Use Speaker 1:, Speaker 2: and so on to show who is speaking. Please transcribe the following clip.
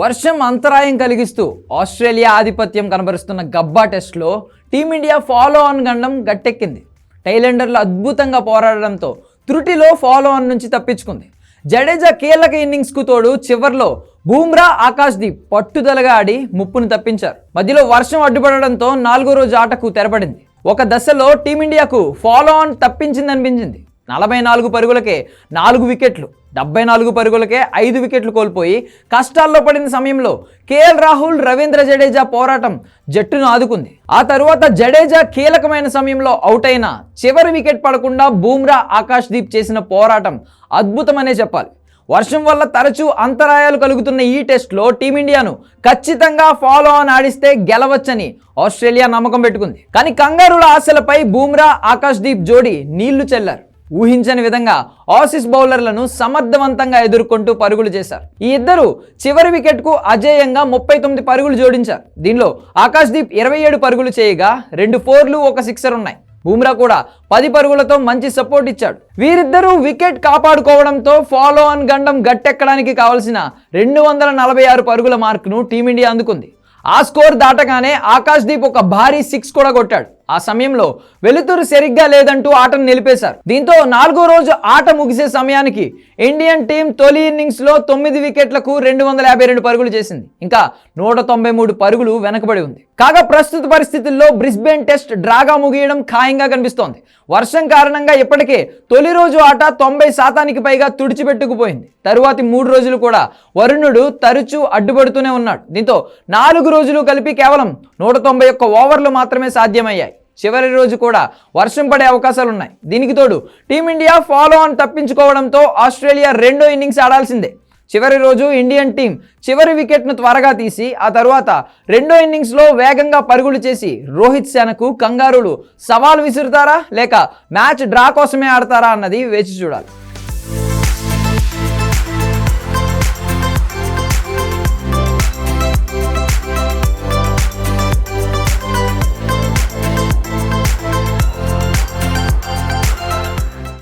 Speaker 1: వర్షం అంతరాయం కలిగిస్తూ ఆస్ట్రేలియా ఆధిపత్యం కనబరుస్తున్న గబ్బా టెస్ట్లో టీమిండియా ఫాలో ఆన్ గండం గట్టెక్కింది. టైలెండర్లు అద్భుతంగా పోరాడడంతో త్రుటిలో ఫాలో ఆన్ నుంచి తప్పించుకుంది. జడేజా కీలక ఇన్నింగ్స్కు తోడు చివర్లో బూమ్రా ఆకాశ్దీప్ పట్టుదలగా ఆడి ముప్పును తప్పించారు. మధ్యలో వర్షం అడ్డుపడడంతో నాలుగో రోజు ఆటకు తెరపడింది. ఒక దశలో టీమిండియాకు ఫాలో ఆన్ తప్పించిందనిపించింది. నలభై నాలుగు పరుగులకే నాలుగు వికెట్లు. డెబ్బై నాలుగు పరుగులకే ఐదు వికెట్లు కోల్పోయి కష్టాల్లో పడిన సమయంలో కేఎల్ రాహుల్ రవీంద్ర జడేజా పోరాటం జట్టును ఆదుకుంది. ఆ తరువాత జడేజా కీలకమైన సమయంలో అవుట్ అయిన చివరి వికెట్ పడకుండా బూమ్రా ఆకాష్ దీప్ చేసిన పోరాటం అద్భుతమనే చెప్పాలి. వర్షం వల్ల తరచూ అంతరాయాలు కలుగుతున్న ఈ టెస్ట్లో టీమిండియాను ఖచ్చితంగా ఫాలో ఆన్ ఆడిస్తే గెలవచ్చని ఆస్ట్రేలియా నమ్మకం పెట్టుకుంది. కానీ కంగారుల ఆశలపై బూమ్రా ఆకాశ్దీప్ జోడీ నీళ్ళు చెల్లారు. ఊహించని విధంగా ఆసీస్ బౌలర్లను సమర్థవంతంగా ఎదుర్కొంటూ పరుగులు చేశారు. ఈ ఇద్దరు చివరి వికెట్కు అజేయంగా ముప్పై తొమ్మిది పరుగులు జోడించారు. దీనిలో ఆకాశ్దీప్ ఇరవై ఏడు పరుగులు చేయగా రెండు ఫోర్లు ఒక సిక్సర్ ఉన్నాయి. బూమ్రా కూడా పది పరుగులతో మంచి సపోర్ట్ ఇచ్చాడు. వీరిద్దరూ వికెట్ కాపాడుకోవడంతో ఫాలో ఆన్ గండం గట్టెక్కడానికి కావాల్సిన రెండు వందల నలభై ఆరు పరుగుల మార్కును టీమిండియా అందుకుంది. ఆ స్కోర్ దాటగానే ఆకాశ్దీప్ ఒక భారీ సిక్స్ కూడా కొట్టాడు. ఆ సమయంలో వెలుతురు సరిగ్గా లేదంటూ ఆటను నిలిపేశారు. దీంతో నాలుగో రోజు ఆట ముగిసే సమయానికి ఇండియన్ టీం తొలి ఇన్నింగ్స్లో తొమ్మిది వికెట్లకు రెండు వందల యాభై రెండు పరుగులు చేసింది. ఇంకా నూట తొంభై మూడు పరుగులు వెనకబడి ఉంది. కాగా ప్రస్తుత పరిస్థితుల్లో బ్రిస్బేన్ టెస్ట్ డ్రాగా ముగియడం ఖాయంగా కనిపిస్తోంది. వర్షం కారణంగా ఇప్పటికే తొలి రోజు ఆట తొంభై శాతానికి పైగా తుడిచిపెట్టుకుపోయింది. తరువాతి మూడు రోజులు కూడా వరుణుడు తరచూ అడ్డుపడుతూనే ఉన్నాడు. దీంతో నాలుగు రోజులు కలిపి కేవలం నూట తొంభై ఒక్క ఓవర్లు మాత్రమే సాధ్యమయ్యాయి. చివరి రోజు కూడా వర్షం పడే అవకాశాలు ఉన్నాయి దీనికి తోడు టీమిండియా ఫాలో ఆన్ తప్పించుకోవడంతో ఆస్ట్రేలియా రెండో ఇన్నింగ్స్ ఆడాల్సిందే. చివరి రోజు ఇండియన్ టీం చివరి వికెట్ను త్వరగా తీసి ఆ తర్వాత రెండో ఇన్నింగ్స్లో వేగంగా పరుగులు చేసి రోహిత్ సేనకు కంగారులు. సవాల్ విసురుతారా లేక మ్యాచ్ డ్రా కోసమే ఆడతారా అన్నది వేచి చూడాలి.